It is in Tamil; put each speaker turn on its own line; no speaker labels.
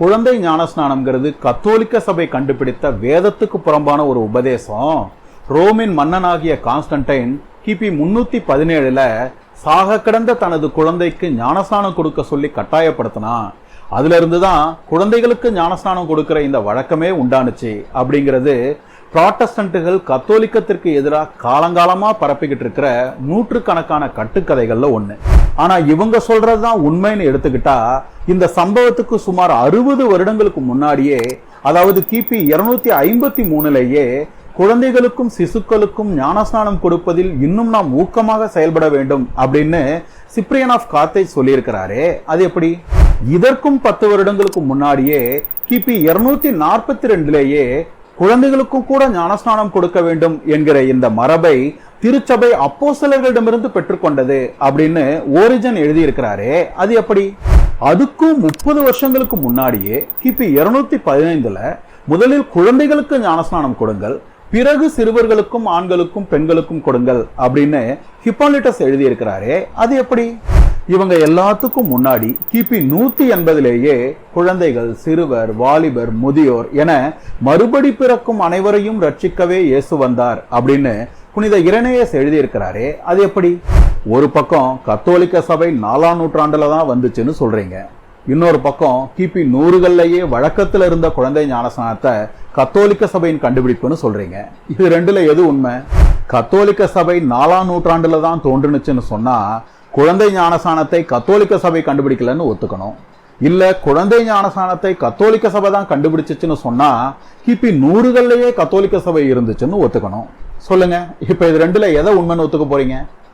குழந்தை ஞானஸ்நானம்ங்கிறது கத்தோலிக்க சபை கண்டுபிடித்த வேதத்துக்கு புறம்பான ஒரு உபதேசம். ரோமின் மன்னனாகிய கான்ஸ்டன்டைன் கிபி முன்னூத்தி பதினேழுல சாக கிடந்த தனது குழந்தைக்கு ஞானஸ்நானம் கொடுக்க சொல்லி கட்டாயப்படுத்தினான். அதுல இருந்துதான் குழந்தைகளுக்கு ஞானஸ்நானம் கொடுக்கிற இந்த வழக்கமே உண்டானுச்சு. அப்படிங்கிறது ப்ராட்டஸ்டன்ட்டுகள் கத்தோலிக்கத்திற்கு எதிராக காலங்காலமா பரப்பிக்கிட்டு இருக்கிற நூற்றுக்கணக்கான கட்டுக்கதைகள்ல ஒன்று ஆனா இவங்க சொல்றதுதான் உண்மைன்னு எடுத்துக்கிட்டா இந்த சம்பவத்துக்கு சுமார் அறுபது வருடங்களுக்கு முன்னாடியே அதாவது கிபி இருநூத்தி ஐம்பத்தி மூணுலேயே குழந்தைகளுக்கும் சிசுக்களுக்கும் ஞானஸ்நானம் கொடுப்பதில் இன்னும் நாம் ஊக்கமாக செயல்பட வேண்டும் அப்படின்னு சிப்ரியன் ஆஃப் காத்தை சொல்லியிருக்கிறாரே. அது எப்படி? இதற்கும் பத்து வருடங்களுக்கு முன்னாடியே கிபி இருநூத்தி நாற்பத்தி ரெண்டுலேயே குழந்தைகளுக்கும் கூட ஞானஸ்நானம் கொடுக்க வேண்டும் என்கிற இந்த மரபை திருச்சபை அப்போசலர்களிடமிருந்து பெற்றுக்கொண்டது அப்படின்னு ஓரிஜன் எழுதியிருக்கிறாரே அது எப்படி? அதுக்கும் முப்பது வருஷங்களுக்கு முன்னாடியே கிபி இருநூத்தி பதினைந்துல முதலில் குழந்தைகளுக்கு ஞானஸ்நானம் கொடுங்கள் பிறகு சிறுவர்களுக்கும் ஆண்களுக்கும் பெண்களுக்கும் கொடுங்கள் அப்படின்னு ஹிப்பாலிட்டஸ் எழுதியிருக்கிறாரே அது எப்படி? இவங்க எல்லாத்துக்கும் முன்னாடி கிபி நூத்தி எண்பதிலேயே குழந்தைகள் சிறுவர் வாலிபர் முதியோர் என மறுபடி பிறக்கும் அனைவரையும் ரட்சிக்கவே இயேசு வந்தார் அப்படின்னு புனித இரணையஸ் எழுதியிருக்கிறாரே அது எப்படி? ஒரு பக்கம் கத்தோலிக்க சபை நாலாம் நூற்றாண்டுல தான் வந்துச்சுன்னு சொல்றீங்க. இன்னொரு பக்கம் கிபி நூறுகள்லயே வழக்கத்துல இருந்த குழந்தை ஞானஸ்நானத்தை கத்தோலிக்க சபையின் கண்டுபிடிப்புன்னு சொல்றீங்க. இது ரெண்டுல எது உண்மை? கத்தோலிக்க சபை நாலாம் நூற்றாண்டுல தான் தோன்றுனுச்சுன்னு சொன்னா குழந்தை ஞானஸ்நானத்தை கத்தோலிக்க சபை கண்டுபிடிக்கலன்னு ஒத்துக்கணும். இல்ல குழந்தை ஞானஸ்நானத்தை கத்தோலிக்க சபை தான் கண்டுபிடிச்சிச்சுன்னு சொன்னா கிபி நூறுகள்லயே கத்தோலிக்க சபை இருந்துச்சுன்னு ஒத்துக்கணும். சொல்லுங்க. இப்போ இது ரெண்டுல எதை உண்மைன்னு ஒத்துக்க போறீங்க?